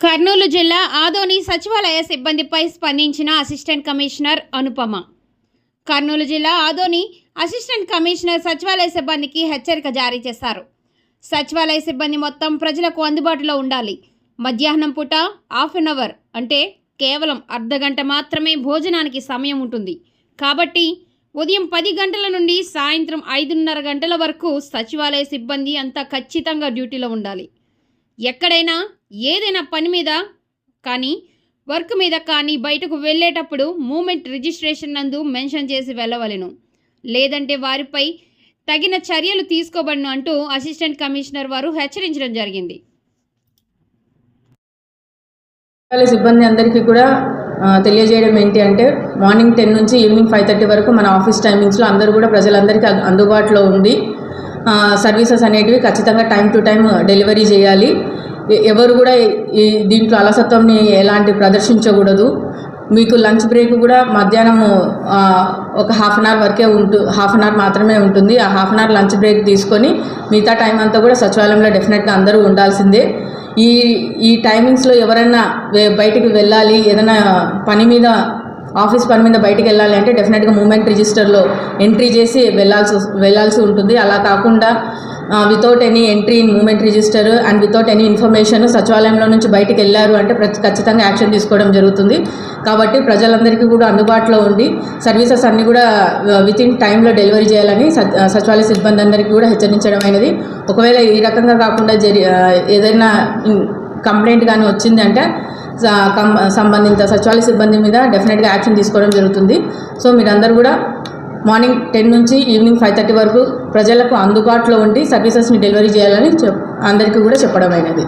కర్నూలు జిల్లా ఆదోని సచివాలయ సిబ్బందిపై స్పందించిన అసిస్టెంట్ కమిషనర్ అనుపమ. కర్నూలు జిల్లా ఆదోని అసిస్టెంట్ కమిషనర్ సచివాలయ సిబ్బందికి హెచ్చరిక జారీ చేశారు. సచివాలయ సిబ్బంది మొత్తం ప్రజలకు అందుబాటులో ఉండాలి. మధ్యాహ్నం పూట హాఫ్ అన్ అవర్ అంటే కేవలం అర్ధ గంట మాత్రమే భోజనానికి సమయం ఉంటుంది. కాబట్టి ఉదయం పది గంటల నుండి సాయంత్రం ఐదున్నర గంటల వరకు సచివాలయ సిబ్బంది అంతా ఖచ్చితంగా డ్యూటీలో ఉండాలి. ఎక్కడైనా ఏదైనా పని మీద కానీ వర్క్ మీద కానీ బయటకు వెళ్ళేటప్పుడు మూమెంట్ రిజిస్ట్రేషన్ నందు మెన్షన్ చేసి వెళ్ళవలెను. లేదంటే వారిపై తగిన చర్యలు తీసుకోబడను అంటూ అసిస్టెంట్ కమిషనర్ వారు హెచ్చరించడం జరిగింది. సిబ్బంది అందరికీ కూడా తెలియజేయడం ఏంటి అంటే మార్నింగ్ టెన్ నుంచి ఈవినింగ్ ఫైవ్ థర్టీ వరకు మన ఆఫీస్ టైమింగ్స్లో అందరూ కూడా ప్రజలందరికీ అందుబాటులో ఉండి సర్వీసెస్ అనేటివి ఖచ్చితంగా టైం టు టైం డెలివరీ చేయాలి. ఎవరు కూడా ఈ దీంట్లో అలసత్వంని ఎలాంటి ప్రదర్శించకూడదు. మీకు లంచ్ బ్రేక్ కూడా మధ్యాహ్నం ఒక హాఫ్ అన్ అవర్ వరకే ఉంటు హాఫ్ అన్ అవర్ మాత్రమే ఉంటుంది. ఆ half an hour lunch break తీసుకొని మిగతా టైం అంతా కూడా సచివాలయంలో డెఫినెట్గా అందరూ ఉండాల్సిందే. ఈ ఈ టైమింగ్స్లో ఎవరైనా బయటికి వెళ్ళాలి ఏదైనా పని మీద ఆఫీస్ పని మీద బయటికి వెళ్ళాలి అంటే డెఫినెట్గా మూమెంట్ రిజిస్టర్లో ఎంట్రీ చేసి వెళ్ళాల్సి వెళ్ళాల్సి ఉంటుంది. అలా కాకుండా without any entry in movement register and without any information సచివాలయంలో నుంచి బయటికి వెళ్ళారు అంటే ఖచ్చితంగా యాక్షన్ తీసుకోవడం జరుగుతుంది. కాబట్టి ప్రజలందరికీ కూడా అందుబాటులో ఉండి సర్వీసెస్ అన్నీ కూడా విత్ ఇన్ టైంలో డెలివరీ చేయాలని సచివాలయ సిబ్బంది అందరికీ కూడా హెచ్చరించడం అనేది ఒకవేళ ఈ రకంగా కాకుండా జరి ఏదైనా కంప్లైంట్ కానీ వచ్చిందంటే సంబంధిత సచివాలయ సిబ్బంది మీద డెఫినెట్గా యాక్షన్ తీసుకోవడం జరుగుతుంది. సో మీరందరూ కూడా మార్నింగ్ టెన్ నుంచి ఈవినింగ్ ఫైవ్ థర్టీ వరకు ప్రజలకు అందుబాటులో ఉండి సర్వీసెస్ని డెలివరీ చేయాలని చెప్ అందరికీ కూడా చెప్పడం అయినది